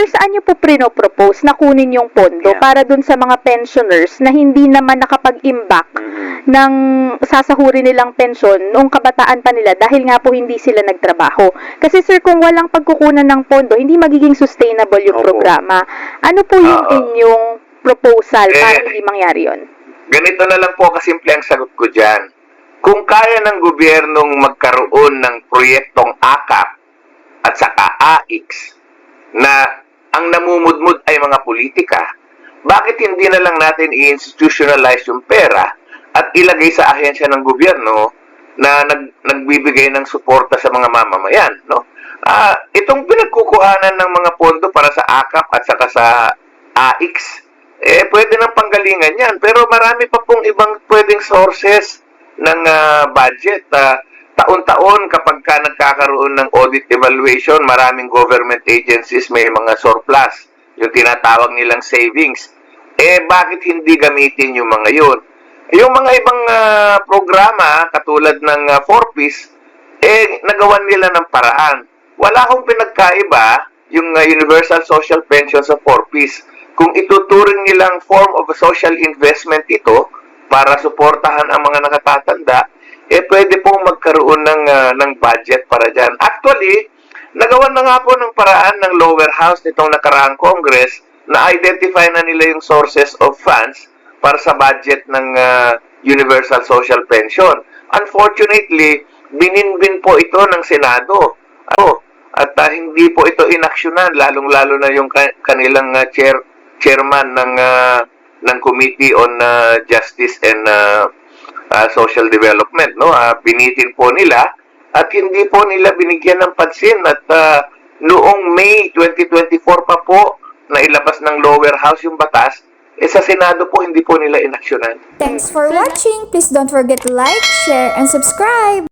Sir, saan niyo po pinopropose na kunin yung pondo Yeah. para dun sa mga pensioners na hindi naman nakapag-imbak ng sasahuri nilang pensyon noong kabataan pa nila dahil nga po hindi sila nagtrabaho. Kasi sir, kung walang pagkukunan ng pondo, hindi magiging sustainable yung Opo. programa. Ano po yung Oo. inyong proposal para Eh, hindi mangyari yon? Ganito na lang po kasimple ang sagot ko dyan. Kung kaya ng gobyernong magkaroon ng proyektong AKAP at saka AIX na ang namumudmud ay mga politika, bakit hindi na lang natin i-institutionalize yung pera at ilagay sa ahensya ng gobyerno na nag, nagbibigay ng suporta sa mga mamamayan, no? Ah, itong pinagkukuhanan ng mga pondo para sa AKAP at saka sa AIX, eh pwede ng panggalingan 'yan, pero marami pa pong ibang pwedeng sources ng ah, budget. Ah, taon-taon kapag ka nagkakaroon ng audit evaluation, maraming government agencies may mga surplus, yung tinatawag nilang savings. Eh bakit hindi gamitin yung mga 'yon? Yung mga ibang ah, programa katulad ng uh, 4-piece, eh nagawan nila ng paraan. Wala akong pinagkaiba yung uh, Universal Social Pension sa 4-piece. Kung ituturing nilang form of social investment ito para suportahan ang mga nakatatanda, eh pwede pong magkaroon ng, ah, ng budget para dyan. Actually, nagawan na nga po ng paraan ng lower house nitong nakaraang Congress na identify na nila yung sources of funds para sa budget ng ah, Universal Social Pension. Unfortunately, bininbin po ito ng Senado. Ano, at ah, hindi po ito inaksyonan, lalong-lalo na yung ka- kanilang ah, chair, chairman ng ah, ng Committee on ah, Justice and ah, ah, Social Development. No? Ah, binitin po nila at hindi po nila binigyan ng pansin at ah, noong May 2024 pa po na ilabas ng lower house yung batas, eh sa Senado po hindi po nila inaksyonan. Thanks for watching! Please don't forget to like, share, and subscribe!